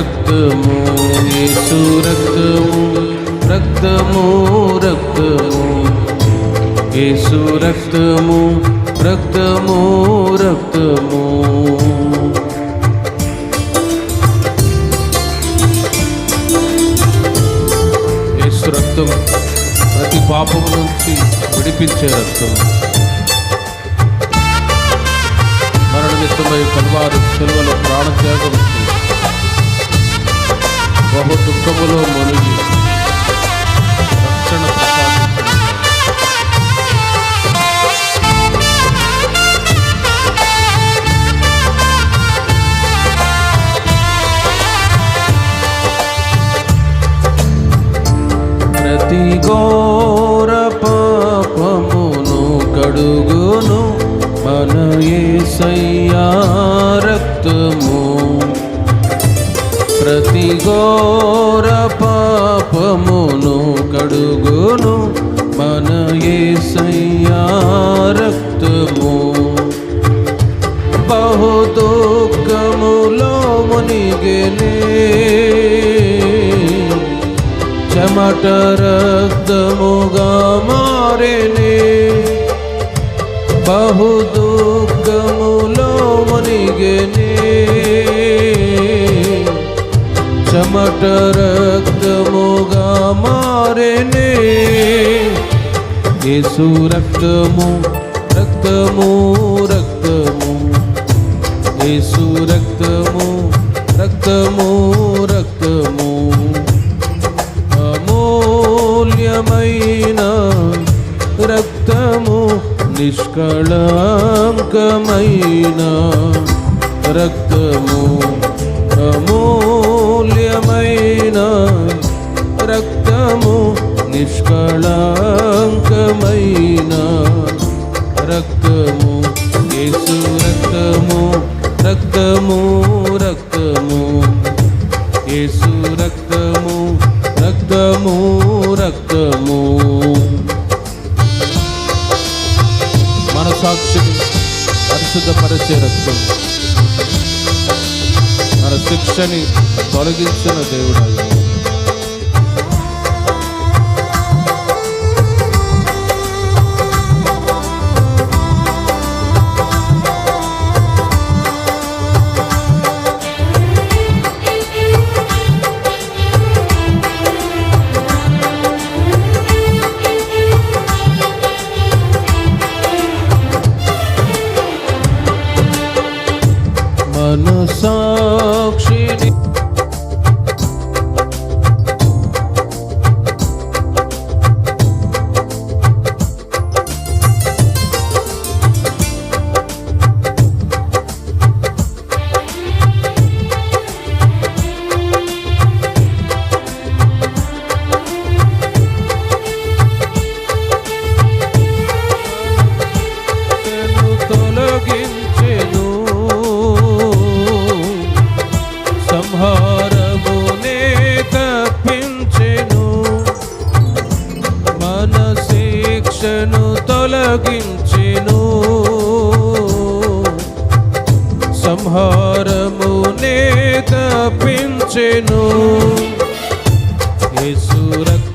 రక్తము యేసు రక్తము రక్తము రక్తము యేసు రక్తము రక్తము రక్తము యేసు రక్తం ప్రతి పాపము నుంచి విడిపించే రక్తం. మరణ నిత్యమై కల్వారు సెలవులో ప్రాణత్యాగం చేసి బహు దుఃఖములో మునిగి రక్షణ ప్రతి ఘోర పాపమును కడుగును. మన ఏ సయ్యారకు ప్రతి ఘోర పాపమును కడుగును. మన యేసయ్యా రక్తము. బహు దుఃఖములో మునిగెనే. చెమట రక్తముగా మారేనే. బహు కోట రక్తముగా మారేనే యేసు రక్తము రక్తము రక్తము యేసు రక్తము రక్తము రక్తము అమూల్యమైన రక్తము నిష్కళంకమైన రక్తము అమూల్యమైన రక్తము నిష్కళాంకమైన రక్తము యేసు రక్తము రక్తము రక్తము. యేసు రక్తము రక్తము రక్తము. మనసాక్షిని పరిశుద్ధపరిచే రక్తం. శిక్షని తొలగించిన దేవుడు యేసు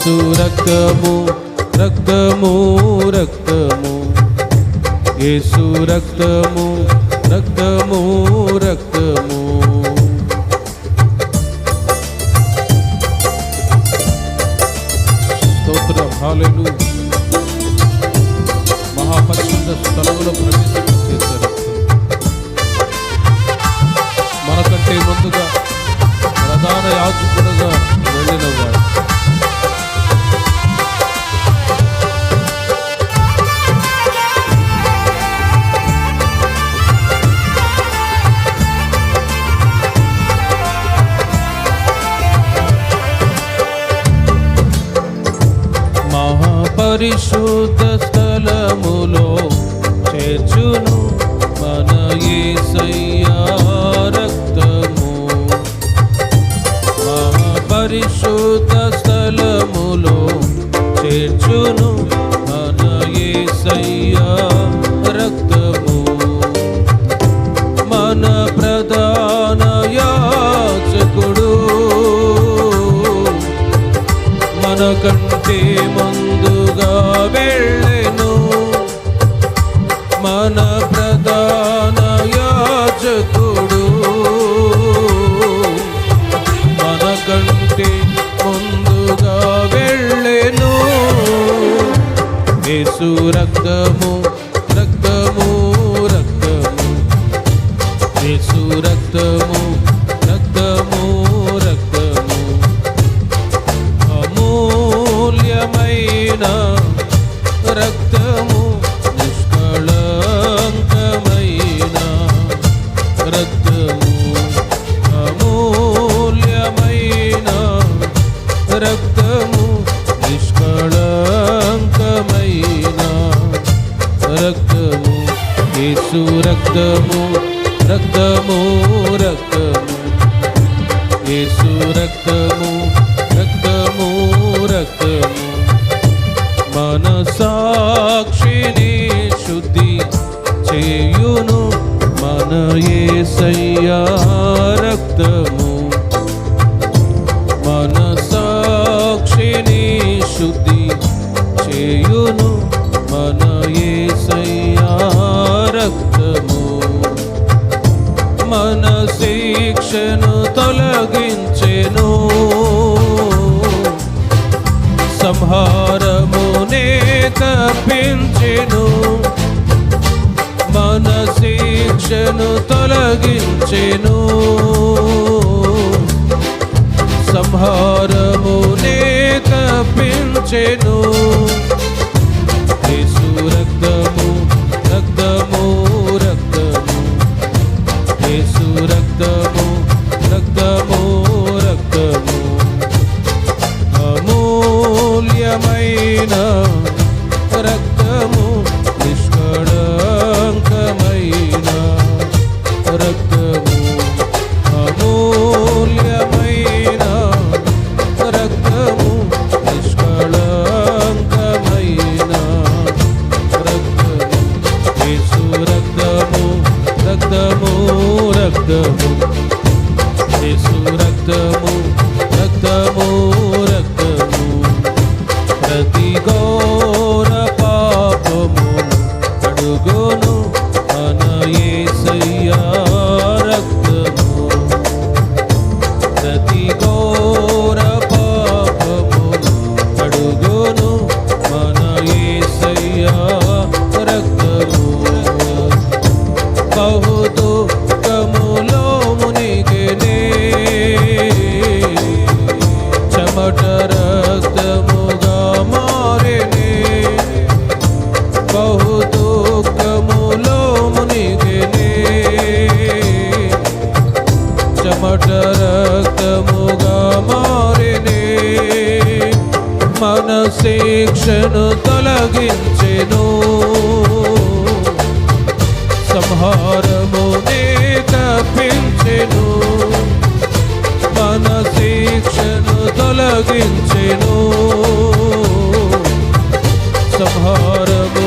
యేసు రక్తము రక్తము రక్తము. యేసు రక్తము రక్తము రక్తము. స్తోత్రం. హాలెలు మహాపరిశుద్ధ స్థలములో ప్రవేశం పరిశుద్ధ స్థలములో చేర్చును మన రక్తము. మహాపరిశుద్ధ స్థలములో చేర్చును మన యేసయ్యా రక్తము. మన ప్రధాన యాచకుడు మనకంటే ముందుగా వెళ్ళెను. మన ప్రధాన చేయును మన యేసయ్యా రక్తము. మన సాక్షిని శుద్ధి చేయును మన యేసయ్యా రక్తము. మన శిక్షను తొలగించెను. సంహారమునే తప్పించెను. మన శిక్షను తొలగించెను సంహారమునే తప్పించెను యేసు రక్తము రక్తము రక్తము. యేసు రక్తము రక్తము రక్తము. అమూల్యమైన శిక్షను తొలగించెను. సంహారమునే తప్పించెను మన శిక్షను తొలగించెను. సంహారము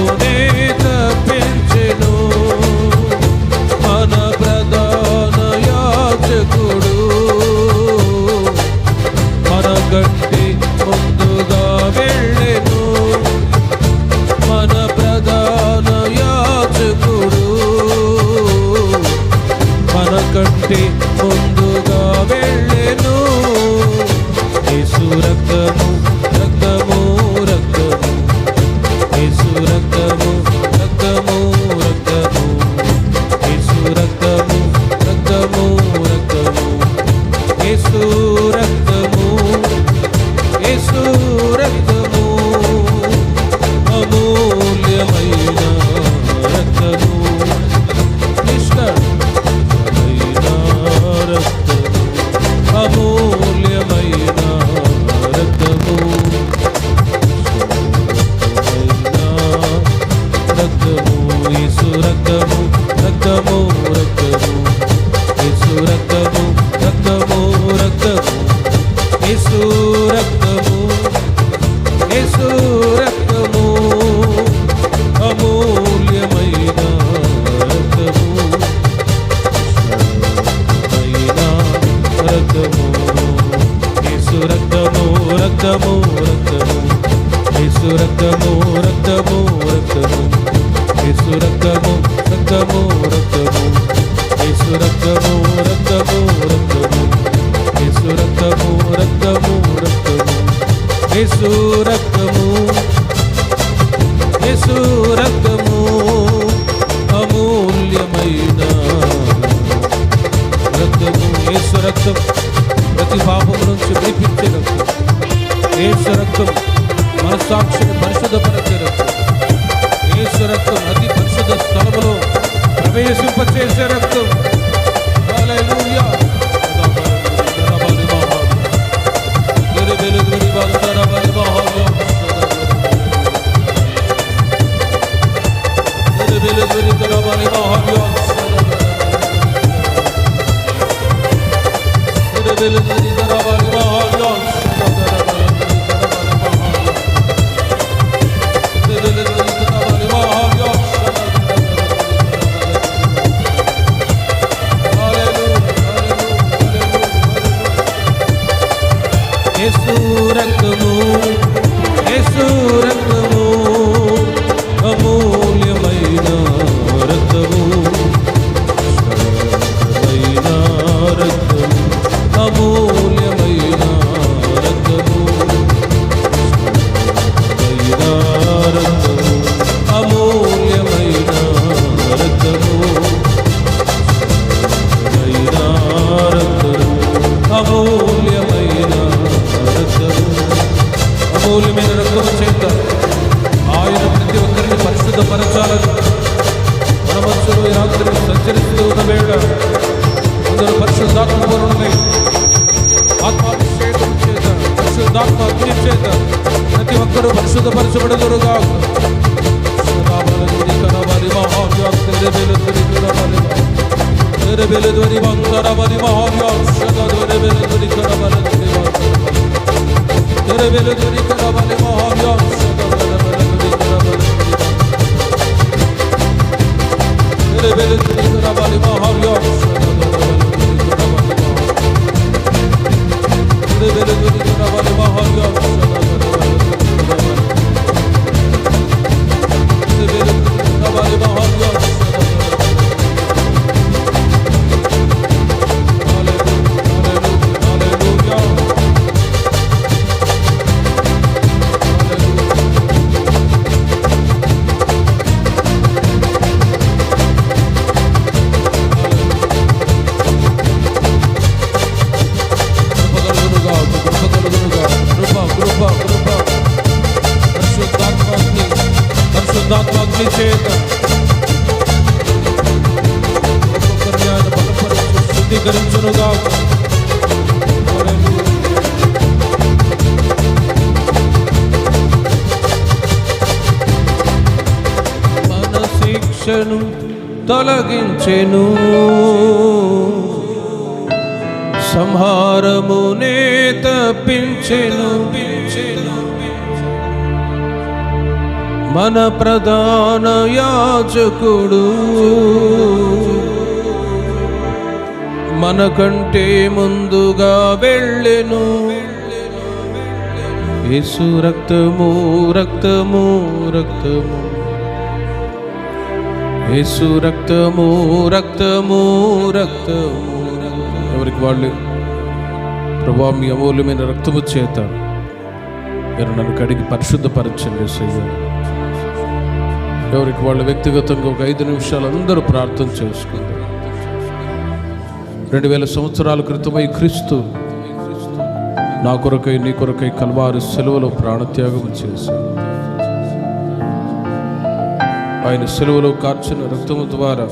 యేసు రక్తము రక్తము. రక్తము యేసు రక్తము రక్తము. రక్తము యేసు రక్తము రక్తము. రక్తము యేసు రక్తము రక్తము. రక్తము యేసు రక్తము యేసు రక్తము అమూల్యమైన రక్తము. యేసు రక్తం ప్రతి పాపం నుంచి విడిపించే రక్తం యేసు రక్తము మనస్సాక్షిని పరిశుద్ధపరిచే రక్తం యేసు రక్తం అతి పరిశుద్ధ స్థలములో ప్రవేశింపచేసే రక్తం. హల్లెలూయా. యేసు దాక్క అగ్ని చేత ప్రతి ఒక్కరూ పరిశుద్ధపరచబడదురుగా ధరి వందర బలి మహావ్యాక్షత ధరి బెలు ధరి కరబల ధరి ధరి బెలు ధరి కరబలి మహావ్యాక్షత ధరబల ధరి కరబల ధరి బెలు ధరి కరబలి మహావ్యాక్షత ధరబల ధరి కరబల ధరి బెలు ధరి হলো। చేత. ఒక్కొక్కరిని ఆయన శుద్ధీకరించునుగా. మన శిక్షను తొలగించెను. సంహారమునే తప్పించెను. పించెను మన ప్రధాన యాజకుడు. మనకంటే ముందుగా వెళ్ళెను. యేసు రక్తము రక్తము రక్తము. యేసు రక్తము రక్తము రక్తము. ఎవరికి వాళ్ళు? ప్రభా మీ అమూల్యమైన రక్తము చేత మీరు నన్ను కడిగి పరిశుద్ధపరచండి సయ్యా ఎవరికి వాళ్ళు వ్యక్తిగతంగా ఒక ఐదు నిమిషాలు అందరూ ప్రార్థన చేసుకుంది. రెండు వేల సంవత్సరాల క్రితమై క్రీస్తు నా కొరకై నీ కొరకై కల్వారు సెలవులో ప్రాణత్యాగం చేశాడు. ఆయన సెలవులో కార్చిన రక్తము ద్వారా